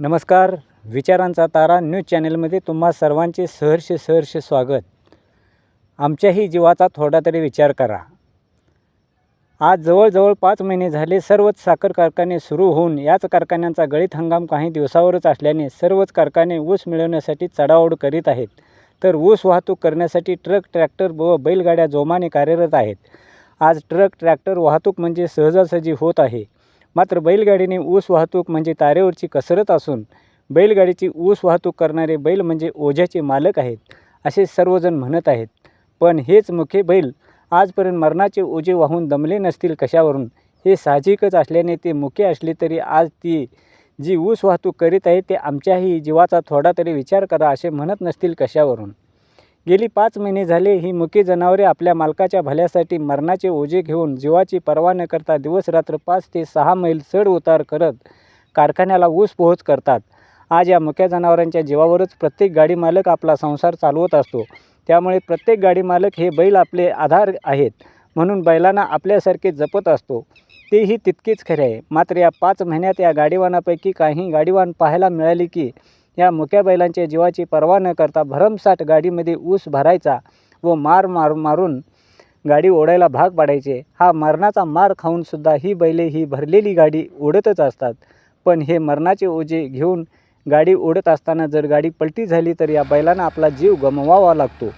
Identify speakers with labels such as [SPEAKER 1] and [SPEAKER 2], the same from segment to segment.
[SPEAKER 1] नमस्कार विचारांचा तारा न्यूज चॅनलमध्ये तुम्हा सर्वांचे सहर्ष सहर्ष स्वागत. आमच्याही जीवाचा थोडा तरी विचार करा. आज जवळजवळ पाच महिने झाले सर्वच साखर कारखाने सुरू होऊन याच कारखान्यांचा गळीत हंगाम काही दिवसावरच असल्याने सर्वच कारखाने ऊस मिळवण्यासाठी चढाओढ करीत आहेत. तर ऊस वाहतूक करण्यासाठी ट्रक ट्रॅक्टर व बैलगाड्या जोमाने कार्यरत आहेत. आज ट्रक ट्रॅक्टर वाहतूक म्हणजे सहजासहजी होत आहे. मात्र बैलगाडीने ऊस वाहतूक म्हणजे तारेवरची कसरत असून बैलगाडीची ऊस वाहतूक करणारे बैल म्हणजे ओझ्याचे मालक आहेत असे सर्वजण म्हणत आहेत. पण हेच मुखे बैल आजपर्यंत मरणाचे ओझे वाहून दमले नसतील कशावरून? हे साहजिकच असल्याने ते मुखे असले तरी आज ती जी ऊस वाहतूक करीत आहे ते आमच्याही जीवाचा थोडा तरी विचार करा असे म्हणत नसतील कशावरून? गेली पाच महिने झाले ही मुकी जनावरे आपल्या मालकाच्या भल्यासाठी मरणाचे ओझे घेऊन जीवाची पर्वा न करता दिवसरात्र पाच ते सहा मैल चढ उतार करत कारखान्याला ऊस पोहोच करतात. आज या मुक्या जनावरांच्या जीवावरच प्रत्येक गाडी मालक आपला संसार चालवत असतो. त्यामुळे प्रत्येक गाडी मालक हे बैल आपले आधार आहेत म्हणून बैलांना आपल्यासारखे जपत असतो. तेही तितकेच खरे आहे. मात्र या पाच महिन्यात या गाडीवानापैकी काही गाडीवान पाहायला मिळाली की या मुक्या बैलांच्या जीवाची पर्वा न करता भरमसाठ गाडीमध्ये ऊस भरायचा व मार मार मारून गाडी ओढायला भाग पाडायचे. हा मरणाचा मार खाऊनसुद्धा ही बैले ही भरलेली गाडी ओढतच असतात. पण हे मरणाचे ओझे घेऊन गाडी ओढत असताना जर गाडी पलटी झाली तर या बैलांना आपला जीव गमवावा लागतो.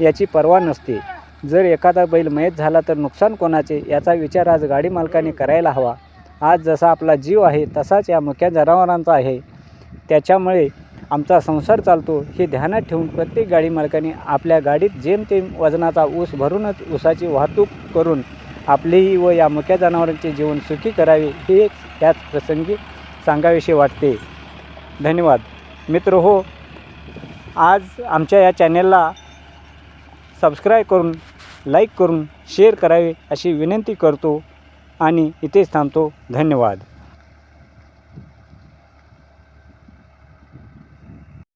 [SPEAKER 1] याची पर्वा नसते. जर एखादा बैल मयत झाला तर नुकसान कोणाचे? याचा विचार आज गाडी मालकाने करायला हवा. आज जसा आपला जीव आहे तसाच या मुक्या जनावरांचा आहे. त्याच्यामुळे आमचा संसार चालतो हे ध्यानात ठेवून प्रत्येक गाडी मालकाने आपल्या गाडीत जेमतेम वजनाचा ऊस भरूनच ऊसाची वाहतूक करून आपलेही व या मुक्या जनावरांचे जीवन सुखी करावे हे त्याच प्रसंगी सांगावेसे वाटते. धन्यवाद. मित्र हो आज आमच्या या चॅनेलला सबस्क्राईब करून लाईक करून शेअर करावे अशी विनंती करतो आणि इथेच थांबतो. धन्यवाद.